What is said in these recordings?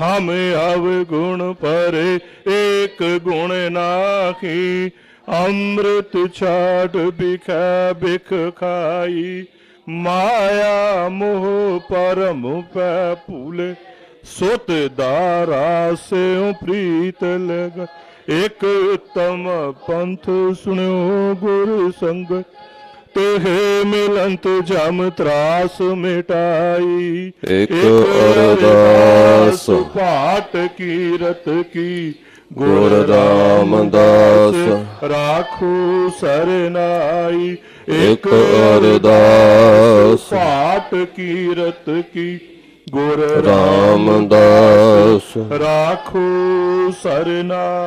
हम अवगुण पर, एक गुण नाखी। अमृत छाट बिख बिख खाई। माया मोह परम पूले सुत दारा से प्रीत लग। एक उत्तम पंथ सुनो गुरु संग। ਤੇਹ ਮਿਲੰਤ ਜਮ ਤਰਾਸ ਮਿਟਾਈ। ਇਕ ਅਰਦਾਸ। ਪਾਟ ਕੀਰਤ ਕੀ। ਗੁਰ ਰਾਮਦਾਸ। ਰਾਖੋ ਸਰਨਾਈ। ਇਕ ਅਰਦਾਸ। ਪਾਟ ਕੀਰਤ ਕੀ। ਗੁਰ ਰਾਮਦਾਸ। ਰਾਖੋ ਸਰਨਾ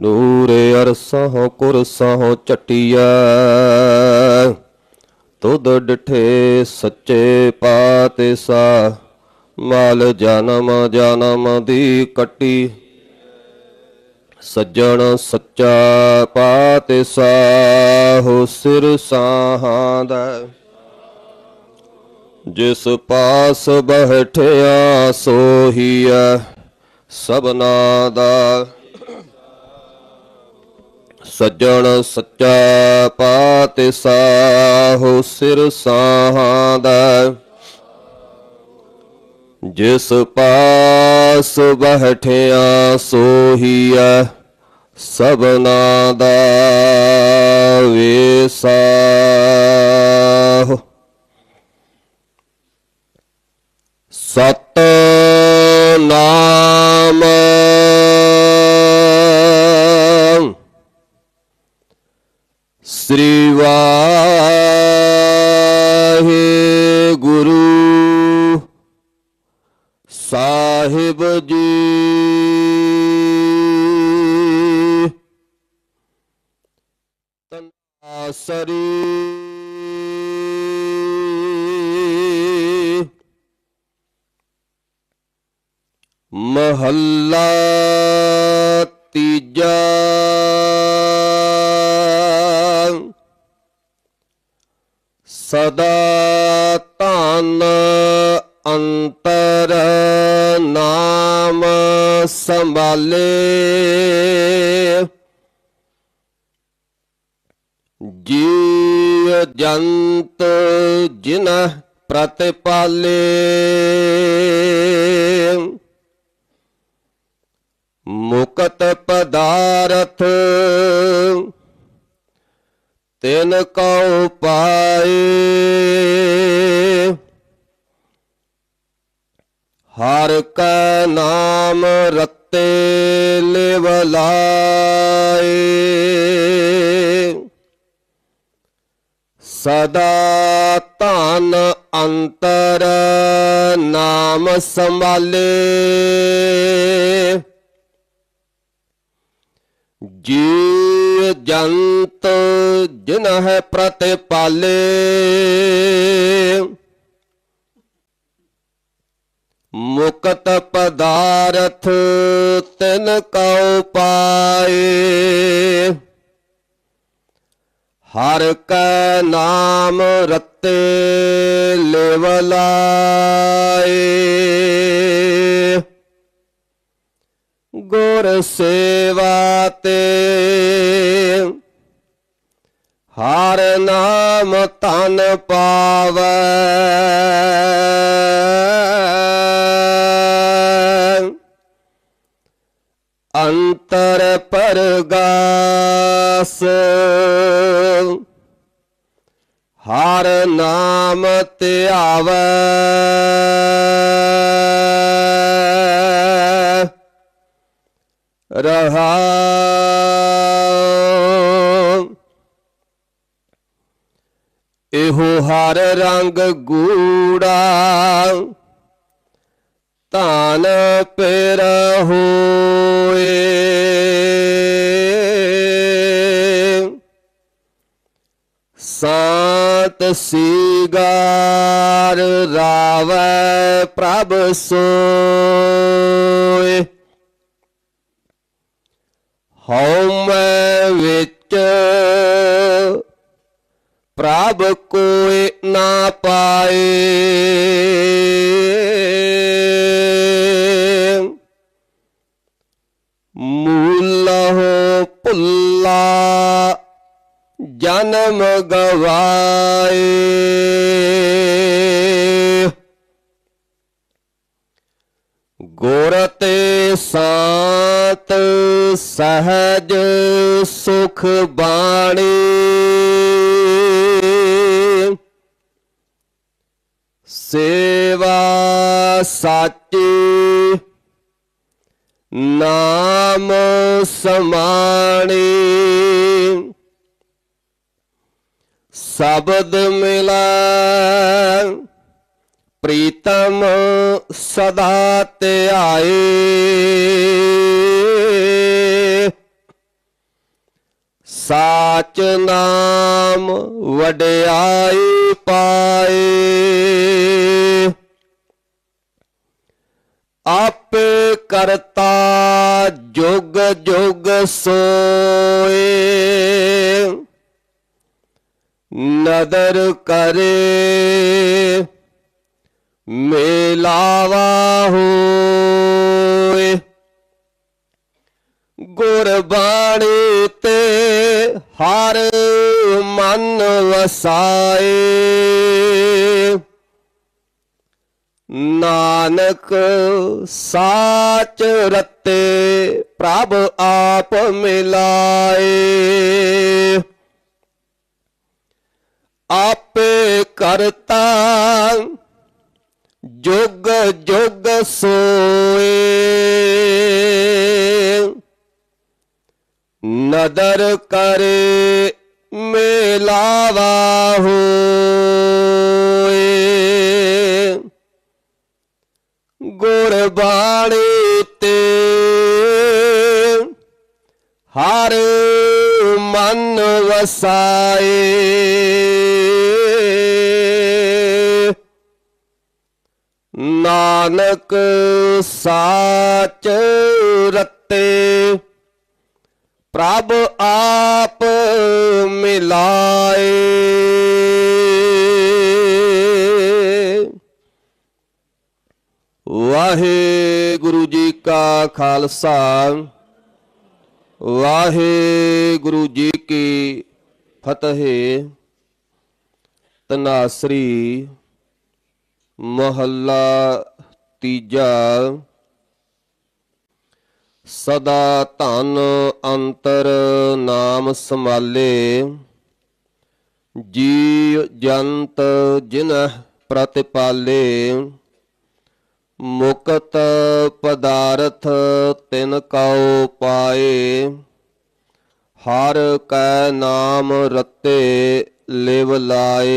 ਨੂਰੇ ਅਰਸਹੁ, ਕੁਰਸਹੁ ਚਟਿਐ ਤੁਧ ਡਿਠੇ ਸੱਚੇ ਪਾਤਸ਼ਾਹ ਮਾਲ ਜਨਮ ਜਨਮ ਦੀ ਕੱਟੀ। ਸੱਜਣ ਸੱਚਾ ਪਾਤਸ਼ਾਹ ਸਿਰ ਸਾਹਾਂ ਦਾ। ਜਿਸ ਪਾਸ ਬਹਿਠਿਆ, ਸੋਹੀਐ ਸਭਨਾ ਦਾ। ਸੱਜਣ ਸੱਚਾ ਪਾਤਸ਼ਾਹ ਸਿਰ ਸਾਹਾਂ ਦਾ ਜਿਸ ਪਾਸ ਬਹਿਠਿਆ ਸੋਹੀਐ ਸਭਨਾ ਦਾ ਵੇਸਾ ਸਤ ਵਾਹਿਗੁਰੂ ਸਾਹਿਬ ਜੀ। ਤਨਾਸਰੀ ਮਹੱਲਾ ਤੀਜਾ ਜੀਵ ਜੰਤ ਜਿਨ ਪ੍ਰਤਿਪਾਲੇ। ਮੁਕਤ ਪਦਾਰਥ ਤਿਨ ਕਉ ਪਾਏ। ਹਰ ਕਾ ਨਾਮ ਰਤੇ ਲਿਵ ਲਾਏ। ਸਦਾ ਧਨ ਅੰਤਰ ਨਾਮ ਸੰਭਾਲੇ। ਜੀ ਜੰਤ ਜਿਨ ਹੈ ਪ੍ਰਤਿਪਾਲੇ। ਮੁਕਤ ਪਦਾਰਥ ਤਿਨ ਕਉ ਪਾਏ। ਹਰ ਕੈ ਨਾਮ ਰਤੇ ਲਿਵ ਲਾਏ ਗੁਰ ਸੇਵਾ ਤੇ ਹਰ ਨਾਮ ਤਨ ਪਾਵੈ। ਅੰਤਰ ਪਰਗਾਸ। ਹਰ ਨਾਮ ਧਿਆਵੈ ਰਹਾ। ਇਹੋ ਹਰ ਰੰਗ ਗੂੜਾ। ਧਨ ਪੇਰ ਸੀਗਾਰ ਰਾਵੈ ਪ੍ਰਭ ਸੋਏ। ਹਉ ਮੈਂ ਵਿੱਚ ਪ੍ਰਭ ਕੋਇ ਨਾ ਪਾਏ। ਮੂਲ ਹੋ ਭੁੱਲਾ ਜਨਮ ਗਵਾਏ। ਗੁਰ ਤੇ ਸਾਤ ਸਹਜ ਸੁਖ ਬਾਣੀ। ਸੇਵਾ ਸਾਚੀ ਨਾਮ ਸਮਾਣੀ। ਸ਼ਬਦ ਮਿਲਾ ਪ੍ਰੀਤਮ ਸਦਾ ਧਿਆਏ ਸਾਚ ਨਾਮ ਵਡਿਆਈ ਪਾਏ। ਆਪੇ ਕਰਤਾ ਜੁਗ ਜੁਗ ਸੋਏ। ਨਦਰ ਕਰੇ, ਮੇਲਾਵਾ ਹੋਏ। ਗੁਰਬਾਣੀ ਤੇ ਹਰ ਮਨ ਵਸਾਏ। ਨਾਨਕ ਸਾਚ ਰਤੇ ਪ੍ਰਭ ਆਪ ਮਿਲਾਏ। ਆਪੇ ਕਰਤਾ ਜੁਗ ਜੁਗ ਸੋਏ। ਨਦਰ ਕਰੇ ਮੇਲਾਵਾ ਹੋਏ। ਗੁਰਬਾਣੀ ਤੇ ਹਰ ਮਨ ਵਸਾਏ। ਨਾਨਕ ਸਾਚ ਰਤੇ, ਪ੍ਰਭ ਆਪ ਮਿਲਾਏ। ਵਾਹਿਗੁਰੂ ਜੀ ਕਾ ਖਾਲਸਾ, ਵਾਹਿਗੁਰੂ ਜੀ ਕੀ ਫਤਿਹ। ਤਨਾਸਰੀ ਮਹੱਲਾ ਤੀਜਾ। ਸਦਾ ਧਨ ਅੰਤਰ ਨਾਮ ਸਮਾਲੇ ਜੀ ਜੰਤ ਜਿਨ ਪ੍ਰਤਿਪਾਲੇ, ਮੁਕਤ ਪਦਾਰਥ ਤਿਨ ਕਉ ਪਾਏ, ਹਰ ਕੈ ਨਾਮ ਰਤੇ ਲਿਵ ਲਾਏ।